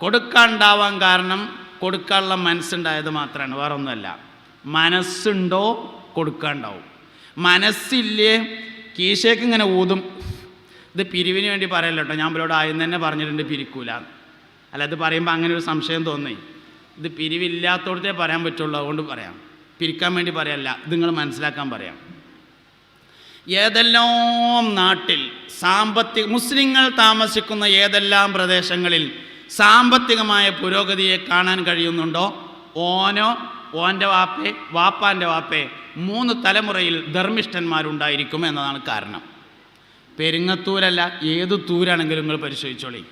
കൊടുക്കാണ്ടാവാൻ കാരണം കൊടുക്കാനുള്ള മനസ്സുണ്ടായത് മാത്രമാണ് വേറെ ഒന്നുമല്ല മനസ്സുണ്ടോ കൊടുക്കാണ്ടാവും. മനസ്സില്ലേ കീശേക്ക് ഇങ്ങനെ ഊതും. ഇത് പിരിവിന് വേണ്ടി പറയല്ല കേട്ടോ. ഞാൻ ഇവരോട് ആദ്യം തന്നെ പറഞ്ഞിട്ടുണ്ട് പിരിക്കൂല. അല്ല ഇത് പറയുമ്പോൾ അങ്ങനെ ഒരു സംശയം തോന്നി. ഇത് പിരിവില്ലാത്തോടത്തേ പറയാൻ പറ്റുള്ളൂ അതുകൊണ്ട് പറയാം. പിരിക്കാൻ വേണ്ടി പറയല്ല ഇത് നിങ്ങൾ മനസ്സിലാക്കാൻ പറയാം. ഏതെല്ലാം നാട്ടിൽ സാമ്പത്തിക മുസ്ലിങ്ങൾ താമസിക്കുന്ന ഏതെല്ലാം പ്രദേശങ്ങളിൽ സാമ്പത്തികമായ പുരോഗതിയെ കാണാൻ കഴിയുന്നുണ്ടോ? ഓനോ ഓന്റെ വാപ്പേ വാപ്പാന്റെ വാപ്പേ മൂന്ന് തലമുറയിൽ ധർമ്മിഷ്ഠന്മാരുണ്ടായിരിക്കും എന്നതാണ് കാരണം. പെരിങ്ങത്തൂരല്ല ഏത് തൂരാണെങ്കിലും നിങ്ങൾ പരിശോധിച്ചോളി.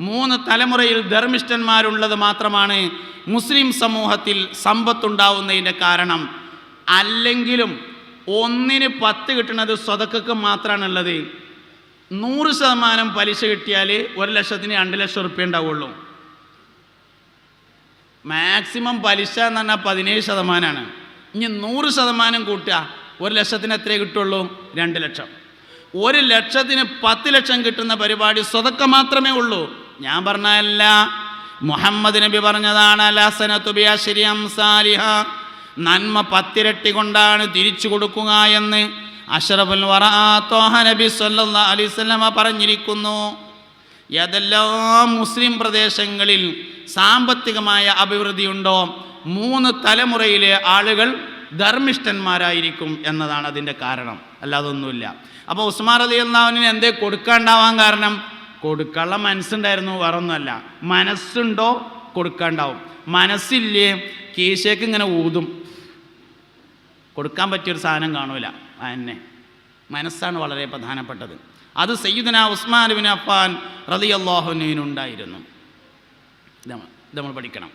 മൂന്ന് തലമുറയിൽ ധർമ്മിഷ്ഠന്മാരുള്ളത് മാത്രമാണ് മുസ്ലിം സമൂഹത്തിൽ സമ്പത്തുണ്ടാവുന്നതിന്റെ കാരണം. അല്ലെങ്കിലും ഒന്നിന് പത്ത് കിട്ടുന്നത് സ്വതക്കക്ക് മാത്രമാണുള്ളത് നൂറ് ശതമാനം പലിശ കിട്ടിയാൽ ഒരു ലക്ഷത്തിന് രണ്ട് ലക്ഷം റുപ്യ ഉണ്ടാവുള്ളൂ. മാക്സിമം പലിശ എന്ന് പറഞ്ഞാൽ പതിനേഴ് ശതമാനമാണ് ഇനി നൂറ് ശതമാനം കൂട്ടുക ഒരു ലക്ഷത്തിന് എത്രയേ കിട്ടുള്ളൂ? രണ്ട് ലക്ഷം. ഒരു ലക്ഷത്തിന് പത്ത് ലക്ഷം കിട്ടുന്ന പരിപാടി സ്വതക്ക മാത്രമേ ഉള്ളൂ. ഞാൻ പറഞ്ഞല്ല മുഹമ്മദ് നബി പറഞ്ഞതാണ് നന്മ പത്തിരട്ടി കൊണ്ടാണ് തിരിച്ചു കൊടുക്കുക എന്ന്. അഷറഫുൽ നബി സല്ലാ അലൈവല്ലമ പറഞ്ഞിരിക്കുന്നു ഏതെല്ലാം മുസ്ലിം പ്രദേശങ്ങളിൽ സാമ്പത്തികമായ അഭിവൃദ്ധിയുണ്ടോ മൂന്ന് തലമുറയിലെ ആളുകൾ ധർമ്മിഷ്ഠന്മാരായിരിക്കും എന്നതാണ് അതിന്റെ കാരണം. അല്ലാതൊന്നുമില്ല അപ്പോൾ ഉസ്മാൻ അലി അള്ളാഹുവിന് എന്തേ കൊടുക്കാണ്ടാവാൻ കാരണം? കൊടുക്കാനുള്ള മനസ്സുണ്ടായിരുന്നു വേറൊന്നുമല്ല. മനസ്സുണ്ടോ? കൊടുക്കാണ്ടാവും. മനസ്സില്ലേ? കീശേക്ക് ഇങ്ങനെ ഊതും. കൊടുക്കാൻ പറ്റിയൊരു സാധനം കാണൂല. അതന്നെ മനസ്സാണ് വളരെ പ്രധാനപ്പെട്ടത്. അത് സയ്യിദന ഉസ്മാൻ ബിൻ അഫാൻ റതി അള്ളാഹുനുണ്ടായിരുന്നു നമ്മൾ പഠിക്കണം.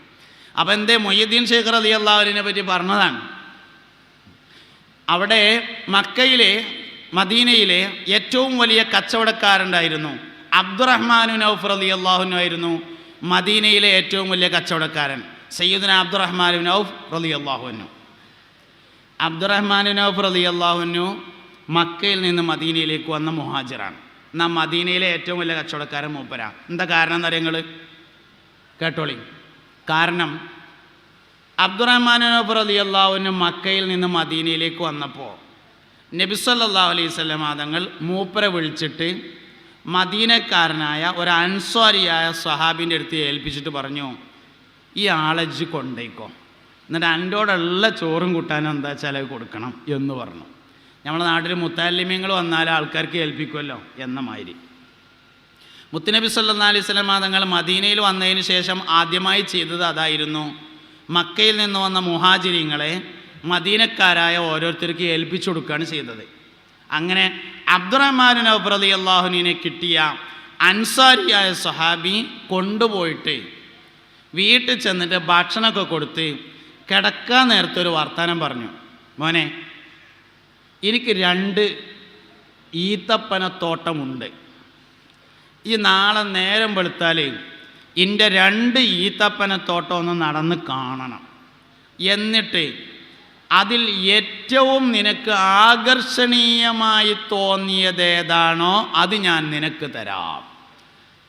അപ്പം എന്തേ മൊയ്യദ്ദീൻ ഷേഖ് റതി അള്ളാഹുവിനെ പറ്റി പറഞ്ഞതാണ്. അവിടെ മക്കയിലെ മദീനയിലെ ഏറ്റവും വലിയ കച്ചവടക്കാരുണ്ടായിരുന്നു. അബ്ദുറഹ്മാനു നൌഫ് അലി അള്ളാഹുനു ആയിരുന്നു മദീനയിലെ ഏറ്റവും വലിയ കച്ചവടക്കാരൻ. സയ്യിദുന അബ്ദുറഹ്മാനു നൌഫ് റലി അള്ളാഹുനു അബ്ദുറഹ്മാൻ നൗഫ് അള്ളാഹുനു മക്കയിൽ നിന്ന് മദീനയിലേക്ക് വന്ന മുഹാജിറാണ്. എന്നാൽ മദീനയിലെ ഏറ്റവും വലിയ കച്ചവടക്കാരൻ മൂപ്പരാ. എന്താ കാരണം എന്താ നിങ്ങൾ കേട്ടോളി. കാരണം അബ്ദുറഹ്മാൻ നൗഫ് റലി അള്ളാഹുവിന് മക്കയിൽ നിന്ന് മദീനയിലേക്ക് വന്നപ്പോൾ നബിസല്ലാ അലൈഹി സ്വലം മൂപ്പരെ വിളിച്ചിട്ട് മദീനക്കാരനായ ഒരു അൻസ്വാരിയായ സ്വഹാബിന്റെ അടുത്ത് ഏൽപ്പിച്ചിട്ട് പറഞ്ഞു ഈ ആളജ് കൊണ്ടേക്കോ. എന്നിട്ട് അന്റോടുള്ള ചോറും കൂട്ടാനും എന്താ ചിലവ് കൊടുക്കണം എന്ന് പറഞ്ഞു. നമ്മുടെ നാട്ടിൽ മുത്താലിമ്യങ്ങൾ വന്നാൽ ആൾക്കാർക്ക് ഏൽപ്പിക്കുമല്ലോ എന്ന മാതിരി. മുത്തുനബി സല്ലാ അലൈഹി സ്വലം തങ്ങൾ മദീനയിൽ വന്നതിന് ശേഷം ആദ്യമായി ചെയ്തത് അതായിരുന്നു മക്കയിൽ നിന്ന് വന്ന മുഹാജിരിങ്ങളെ മദീനക്കാരായ ഓരോരുത്തർക്ക് ഏൽപ്പിച്ചു കൊടുക്കുകയാണ് ചെയ്തത്. അങ്ങനെ അബ്ദുറഹ്മാൻ നബ്രതി അള്ളാഹുനീനെ കിട്ടിയ അൻസാരിയായ സഹാബി കൊണ്ടുപോയിട്ട് വീട്ടിൽ ചെന്നിട്ട് ഭക്ഷണമൊക്കെ കൊടുത്ത് കിടക്കാൻ നേരത്തെ ഒരു വർത്തമാനം പറഞ്ഞു. മോനെ എനിക്ക് രണ്ട് ഈത്തപ്പനത്തോട്ടമുണ്ട്. ഈ നാളെ നേരം വെളുത്താൽ എന്റെ രണ്ട് ഈത്തപ്പനത്തോട്ടം ഒന്ന് നടന്ന് കാണണം. എന്നിട്ട് അതിൽ ഏറ്റവും നിനക്ക് ആകർഷണീയമായി തോന്നിയതേതാണോ അത് ഞാൻ നിനക്ക് തരാം.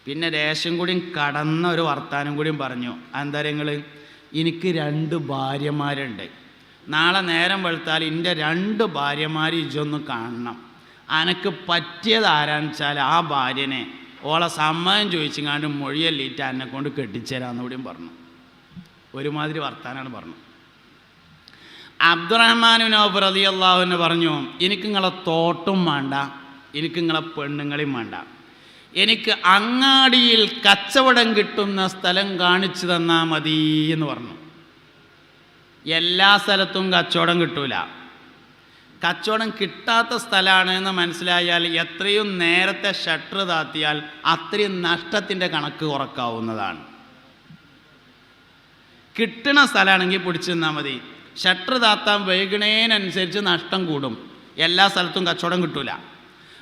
പിന്നെ രേഷം കൂടിയും കടന്ന ഒരു വർത്താനം കൂടിയും പറഞ്ഞു. എന്താ എനിക്ക് രണ്ട് ഭാര്യമാരുണ്ട്. നാളെ നേരം വെളുത്താൽ എന്റെ രണ്ട് ഭാര്യമാർ ഇജൊന്ന് കാണണം. അനക്ക് പറ്റിയത് ആരാന്ന് വെച്ചാൽ ആ ഭാര്യനെ ഓളെ സമ്മതം ചോദിച്ചങ്ങാണ്ട് മൊഴിയല്ലിട്ട് എന്നെ കൊണ്ട് കെട്ടിച്ചേരാന്ന് കൂടിയും പറഞ്ഞു. ഒരുമാതിരി വർത്താനാണ് പറഞ്ഞു. അബ്ദുറഹ്മാനു നൗഫ് റതി അള്ളാഹുവിന് പറഞ്ഞു എനിക്ക് നിങ്ങളെ തോട്ടും വേണ്ട എനിക്ക് നിങ്ങളെ പെണ്ണുങ്ങളെയും വേണ്ട എനിക്ക് അങ്ങാടിയിൽ കച്ചവടം കിട്ടുന്ന സ്ഥലം കാണിച്ചു തന്നാൽ മതി എന്ന് പറഞ്ഞു. എല്ലാ സ്ഥലത്തും കച്ചവടം കിട്ടൂല. കച്ചവടം കിട്ടാത്ത സ്ഥലമാണ് എന്ന് മനസ്സിലായാൽ എത്രയും നേരത്തെ ഷട്ടർ താത്തിയാൽ അത്രയും നഷ്ടത്തിന്റെ കണക്ക് കുറക്കാവുന്നതാണ് കിട്ടണ സ്ഥലമാണെങ്കിൽ പിടിച്ചു നിന്നാൽ മതി. ഷട്ടർ താത്താൻ വൈകണേനനുസരിച്ച് നഷ്ടം കൂടും. എല്ലാ സ്ഥലത്തും കച്ചവടം കിട്ടൂല.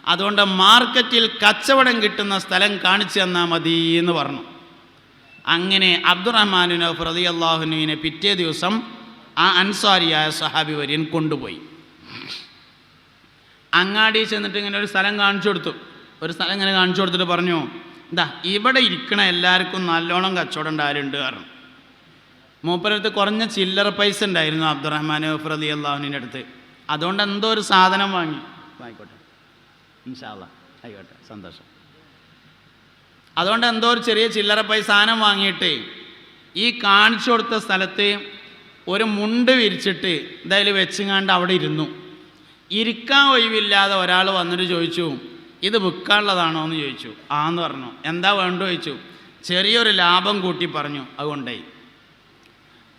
അതുകൊണ്ട് മാർക്കറ്റിൽ കച്ചവടം കിട്ടുന്ന സ്ഥലം കാണിച്ചു തന്നാൽ മതി എന്ന് പറഞ്ഞു. അങ്ങനെ അബ്ദുറഹ്മാനുനോ പ്രതി അള്ളാഹുനുവിനെ പിറ്റേ ദിവസം ആ അൻസാരിയായ സഹാബി വര്യൻ കൊണ്ടുപോയി. അങ്ങാടി ചെന്നിട്ട് ഇങ്ങനെ ഒരു സ്ഥലം കാണിച്ചു കൊടുത്തു. ഒരു സ്ഥലം ഇങ്ങനെ കാണിച്ചു കൊടുത്തിട്ട് പറഞ്ഞു എന്താ ഇവിടെ ഇരിക്കണ എല്ലാവർക്കും നല്ലോണം കച്ചവടം ഉണ്ടായാലുണ്ട് കാരണം മൂപ്പരടുത്ത് കുറഞ്ഞ ചില്ലറ പൈസ ഉണ്ടായിരുന്നു അബ്ദുറഹ്മാൻ ഫ്രദി അള്ളാഹുവിന്റെ അടുത്ത്. അതുകൊണ്ട് എന്തോ ഒരു സാധനം വാങ്ങി. ആയിക്കോട്ടെ ഇൻഷാല്ല ആയിക്കോട്ടെ സന്തോഷം. അതുകൊണ്ട് എന്തോ ഒരു ചെറിയ ചില്ലറ പൈസ സാധനം വാങ്ങിയിട്ട് ഈ കാണിച്ചു കൊടുത്ത സ്ഥലത്ത് ഒരു മുണ്ട് വിരിച്ചിട്ട് എന്തായാലും വെച്ചുങ്ങാണ്ട് അവിടെ ഇരുന്നു. ഇരിക്കാൻ ഒഴിവില്ലാതെ ഒരാൾ വന്നിട്ട് ചോദിച്ചു ഇത് വിൽക്കാനുള്ളതാണോ? എന്ന് ചോദിച്ചു. ആന്ന് പറഞ്ഞു. എന്താ വേണ്ടോ ചോദിച്ചു. ചെറിയൊരു ലാഭം കൂട്ടി പറഞ്ഞു. അതുകൊണ്ടേ.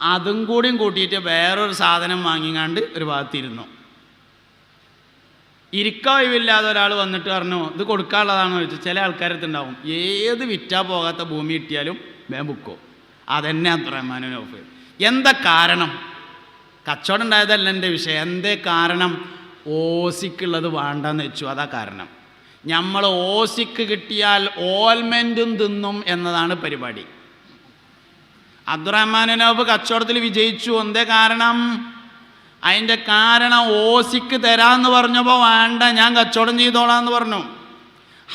അതും കൂടിയും കൂട്ടിയിട്ട് വേറൊരു സാധനം വാങ്ങിങ്ങാണ്ട് ഒരു ഭാഗത്തിരുന്നു ഇരിക്കാൻ ഒഴിവില്ലാതെ ഒരാൾ വന്നിട്ട് പറഞ്ഞു ഇത് കൊടുക്കാനുള്ളതാണെന്ന് ചോദിച്ചു. ചില ആൾക്കാരത്ത് ഉണ്ടാവും. ഏത് വിറ്റാ പോകാത്ത ഭൂമി കിട്ടിയാലും വേം ബുക്കോ അതന്നെ അബ്ദുറഹ്മാനു നൗഫ് എന്താ കാരണം? കച്ചവടം ഉണ്ടായതല്ല എന്റെ വിഷയം. എന്തേ കാരണം? ഓസിക്കുള്ളത് വേണ്ടെന്ന് വെച്ചു. അതാ കാരണം. നമ്മൾ ഓസിക്ക് കിട്ടിയാൽ ഓൽമെന്റും തിന്നും എന്നതാണ് പരിപാടി. അബ്ദുറഹ്മാൻ നോബ് കച്ചവടത്തിൽ വിജയിച്ചു. എന്തേ കാരണം? അതിന്റെ കാരണം ഓസിക്ക് തരാമെന്ന് പറഞ്ഞപ്പോൾ വേണ്ട ഞാൻ കച്ചവടം ചെയ്തോളാന്ന് പറഞ്ഞു.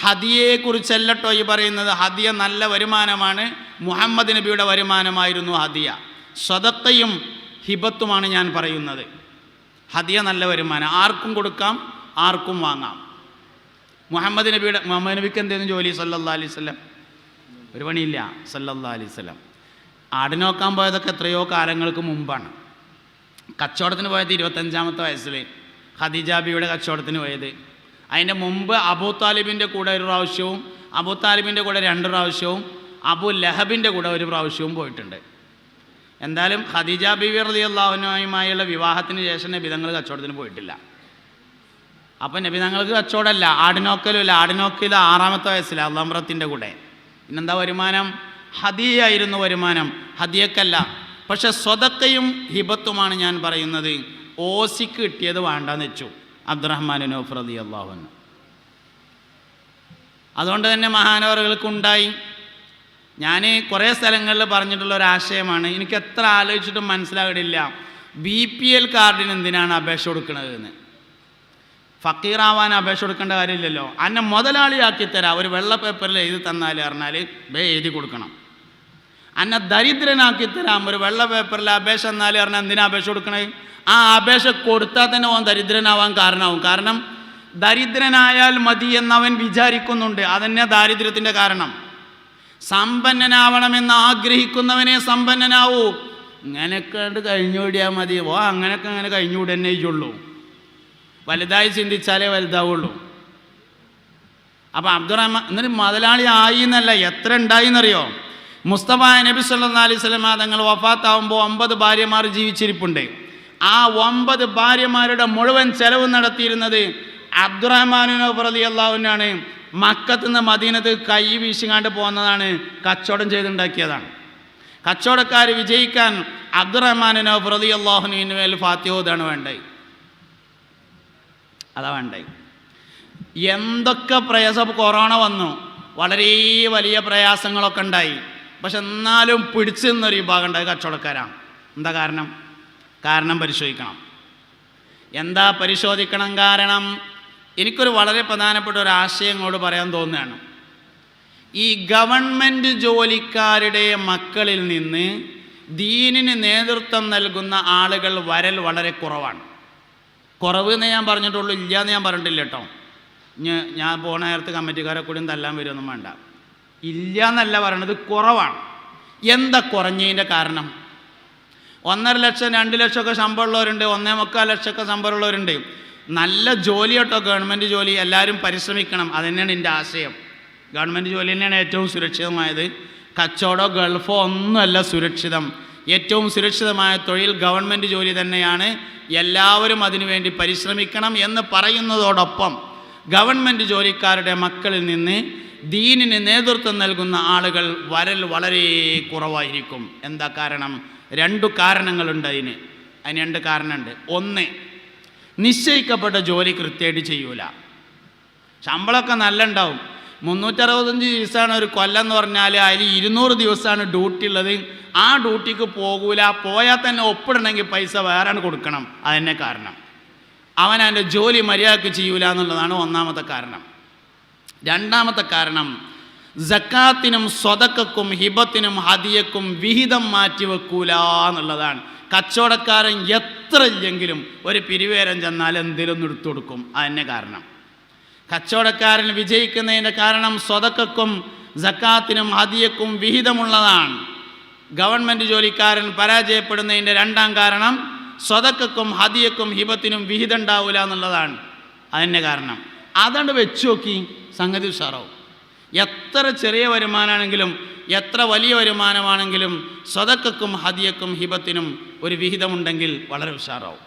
ഹദിയയെക്കുറിച്ചല്ലട്ടോ ഈ പറയുന്നത്. ഹദിയ നല്ല വരുമാനമാണ്. മുഹമ്മദ് നബിയുടെ വരുമാനമായിരുന്നു ഹദിയ. സ്വതത്തെയും ഹിബത്തുമാണ് ഞാൻ പറയുന്നത്. ഹദിയ നല്ല വരുമാനം. ആർക്കും കൊടുക്കാം ആർക്കും വാങ്ങാം. മുഹമ്മദ് നബിയുടെ മുഹമ്മദ് നബിക്ക് എന്തെങ്കിലും ജോലി? സല്ലല്ലാ അലൈഹി സ്വലം ഒരു പണിയില്ല. സല്ലല്ലാ അലൈഹി സ്വലം ആട് നോക്കാൻ പോയതൊക്കെ എത്രയോ കാലങ്ങൾക്ക് മുമ്പാണ്. കച്ചവടത്തിന് പോയത് ഇരുപത്തഞ്ചാമത്തെ വയസ്സിൽ ഖദീജാബിയുടെ കച്ചവടത്തിന് പോയത്. അതിന്റെ മുമ്പ് അബൂ താലിബിന്റെ കൂടെ ഒരു പ്രാവശ്യവും അബൂ താലിബിന്റെ കൂടെ രണ്ട് പ്രാവശ്യവും അബു ലഹബിന്റെ കൂടെ ഒരു പ്രാവശ്യവും പോയിട്ടുണ്ട്. എന്തായാലും ഖദീജ ബിവി റലി അള്ളാഹുനുമായുള്ള വിവാഹത്തിന് ശേഷം നബിതങ്ങൾ കച്ചവടത്തിന് പോയിട്ടില്ല. അപ്പം നബിതങ്ങൾക്ക് കച്ചവടമല്ല. ആടിനോക്കലും ഇല്ല ആടിനോക്കൽ ആറാമത്തെ വയസ്സിൽ അള്ളാമ്രത്തിന്റെ കൂടെ. പിന്നെന്താ വരുമാനം? ഹദിയായിരുന്നു വരുമാനം. ഹദിയക്കല്ല. പക്ഷെ സ്വതക്കയും ഹിബത്തുമാണ് ഞാൻ പറയുന്നത്. ഓസിക്ക് കിട്ടിയത് വേണ്ടെന്ന് വെച്ചു. അബ്ദുറഹ്മാൻ നൗഫ് റതി അള്ളാഹുന് അതുകൊണ്ട് തന്നെ മഹാനവറുകൾക്കുണ്ടായി. ഞാൻ കുറേ സ്ഥലങ്ങളിൽ പറഞ്ഞിട്ടുള്ള ഒരു ആശയമാണ്. എനിക്ക് എത്ര ആലോചിച്ചിട്ടും മനസ്സിലാകില്ല ബി പി എൽ കാർഡിന് എന്തിനാണ് അപേക്ഷ കൊടുക്കുന്നത് എന്ന് ഫക്കീറാവാൻ അപേക്ഷ കൊടുക്കേണ്ട കാര്യമില്ലല്ലോ. അന്നെ മുതലാളിയാക്കി തരാം. ഒരു വെള്ള പേപ്പറിൽ എഴുതി തന്നാൽ പറഞ്ഞാൽ ബേ എഴുതി കൊടുക്കണം. അന്നെ ദരിദ്രനാക്കി തരാം. ഒരു വെള്ള പേപ്പറിൽ അപേക്ഷ എന്നാൽ പറഞ്ഞാൽ എന്തിനാ അപേക്ഷ കൊടുക്കണേ? ആ അപേക്ഷ കൊടുത്താൽ തന്നെ ഓൻ ദരിദ്രനാവാൻ കാരണമാവും കാരണം ദരിദ്രനായാൽ മതി എന്നവൻ വിചാരിക്കുന്നുണ്ട്. അതന്നെ ദാരിദ്ര്യത്തിന്റെ കാരണം. സമ്പന്നനാവണമെന്ന് ആഗ്രഹിക്കുന്നവനെ സമ്പന്നനാവൂ. ഇങ്ങനെയൊക്കെ കണ്ട് കഴിഞ്ഞുകൂടിയാൽ മതി. ഓ അങ്ങനെയൊക്കെ അങ്ങനെ കഴിഞ്ഞുകൂടി തന്നെ വലുതായി ചിന്തിച്ചാലേ വലുതാവുള്ളൂ. അപ്പം അബ്ദുറഹ്മാൻ എന്നിട്ട് മുതലാളി ആയി എന്നല്ല എത്ര ഉണ്ടായി എന്നറിയോ മുസ്തഫ നബി സല്ലാ അലൈഹി സ്വലമ തങ്ങൾ വഫാത്താവുമ്പോൾ ഒമ്പത് ഭാര്യമാർ ജീവിച്ചിരിപ്പുണ്ട്. ആ ഒമ്പത് ഭാര്യമാരുടെ മുഴുവൻ ചെലവ് നടത്തിയിരുന്നത് അബ്ദുറഹ്മാൻ പ്രതി അള്ളാഹുവിനാണ് മക്കത്ത് നിന്ന് മദീനത്ത് കൈ വീശിങ്ങാണ്ട് പോകുന്നതാണ് കച്ചവടം ചെയ്തുണ്ടാക്കിയതാണ്. കച്ചവടക്കാർ വിജയിക്കാൻ അബ്ദുറഹ്മാനോ പ്രതി അള്ളാഹുനു മേൽ ഫാത്തിഹോദാണ് വേണ്ടത്. അതാ വേണ്ടത്. എന്തൊക്കെ പ്രയാസം? കൊറോണ വന്നു. വളരെ വലിയ പ്രയാസങ്ങളൊക്കെ ഉണ്ടായി. പക്ഷെ എന്നാലും പിടിച്ചു നിന്നൊരു വിഭാഗം ഉണ്ടായി കച്ചവടക്കാരാണ്. എന്താ കാരണം? കാരണം പരിശോധിക്കണം. എന്താ പരിശോധിക്കണം കാരണം? എനിക്കൊരു വളരെ പ്രധാനപ്പെട്ട ഒരു ആശയം ഇങ്ങോട്ട് പറയാൻ തോന്നുകയാണ്. ഈ ഗവൺമെന്റ് ജോലിക്കാരുടെ മക്കളിൽ നിന്ന് ദീനിന് നേതൃത്വം നൽകുന്ന ആളുകൾ വരൽ വളരെ കുറവാണ്. കുറവ് എന്ന് ഞാൻ പറഞ്ഞിട്ടുള്ളൂ ഇല്ല എന്ന് ഞാൻ പറഞ്ഞിട്ടില്ല കേട്ടോ. ഞാൻ പോണ നേരത്ത് കമ്മിറ്റിക്കാരെ കൂടിയും തല്ലാൻ വരുമൊന്നും വേണ്ട. ഇല്ല എന്നല്ല പറയണത് കുറവാണ്. എന്താ കുറഞ്ഞതിന്റെ കാരണം? ഒന്നര ലക്ഷം രണ്ട് ലക്ഷമൊക്കെ ശമ്പളമുള്ളവരുണ്ട് ഒന്നേ മുക്കാൽ ലക്ഷമൊക്കെ ശമ്പളമുള്ളവരുണ്ട്. നല്ല ജോലി കേട്ടോ ഗവൺമെന്റ് ജോലി. എല്ലാവരും പരിശ്രമിക്കണം. അതുതന്നെയാണ് എന്റെ ആശയം. ഗവൺമെന്റ് ജോലി തന്നെയാണ് ഏറ്റവും സുരക്ഷിതമായത്. കച്ചവടമോ ഗൾഫോ ഒന്നുമല്ല സുരക്ഷിതം. ഏറ്റവും സുരക്ഷിതമായ തൊഴിൽ ഗവൺമെന്റ് ജോലി തന്നെയാണ്. എല്ലാവരും അതിനുവേണ്ടി പരിശ്രമിക്കണം എന്ന് പറയുന്നതോടൊപ്പം ഗവൺമെന്റ് ജോലിക്കാരുടെ മക്കളിൽ നിന്ന് ദീനിന് നേതൃത്വം നൽകുന്ന ആളുകൾ വരൽ വളരെ കുറവായിരിക്കും. എന്താ കാരണം? രണ്ടു കാരണങ്ങളുണ്ട് അതിന്. അതിന് രണ്ട് കാരണമുണ്ട്. ഒന്ന് നിശ്ചയിക്കപ്പെട്ട ജോലി കൃത്യമായിട്ട് ചെയ്യൂല. ശമ്പളമൊക്കെ നല്ല ഉണ്ടാവും മുന്നൂറ്ററുപത്തഞ്ച് ദിവസമാണ് ഒരു കൊല്ലം എന്ന് പറഞ്ഞാൽ അതിൽ ഇരുന്നൂറ് ദിവസമാണ് ഡ്യൂട്ടി ഉള്ളത്. ആ ഡ്യൂട്ടിക്ക് പോകൂല. പോയാൽ തന്നെ ഒപ്പിടണമെങ്കിൽ പൈസ വേറെ കൊടുക്കണം. അതന്നെ കാരണം. അവൻ അതിന്റെ ജോലി മര്യാദയ്ക്ക് ചെയ്യൂല എന്നുള്ളതാണ് ഒന്നാമത്തെ കാരണം. രണ്ടാമത്തെ കാരണം ജക്കാത്തിനും സ്വതക്കും ഹിബത്തിനും ഹദിയക്കും വിഹിതം മാറ്റി വെക്കൂല എന്നുള്ളതാണ്. കച്ചവടക്കാരൻ എത്ര ഇല്ലെങ്കിലും ഒരു പിരിവേരം ചെന്നാൽ എന്തെങ്കിലും എടുത്തു കൊടുക്കും. അതിന്റെ കാരണം. കച്ചവടക്കാരൻ വിജയിക്കുന്നതിന്റെ കാരണം സ്വതക്കും ജക്കാത്തിനും ഹദിയക്കും വിഹിതമുള്ളതാണ്. ഗവൺമെന്റ് ജോലിക്കാരൻ പരാജയപ്പെടുന്നതിന്റെ രണ്ടാം കാരണം സ്വതക്കും ഹദിയക്കും ഹിബത്തിനും വിഹിതം ഉണ്ടാവില്ല എന്നുള്ളതാണ്. അതിന്റെ കാരണം. അതുകൊണ്ട് വെച്ച് നോക്കി സംഗതി ഉഷാറാവും. എത്ര ചെറിയ വരുമാനമാണെങ്കിലും എത്ര വലിയ വരുമാനമാണെങ്കിലും സ്വതക്കും ഹദിയക്കും ഹിബത്തിനും ഒരു വിഹിതമുണ്ടെങ്കിൽ വളരെ ഉഷാറാവും.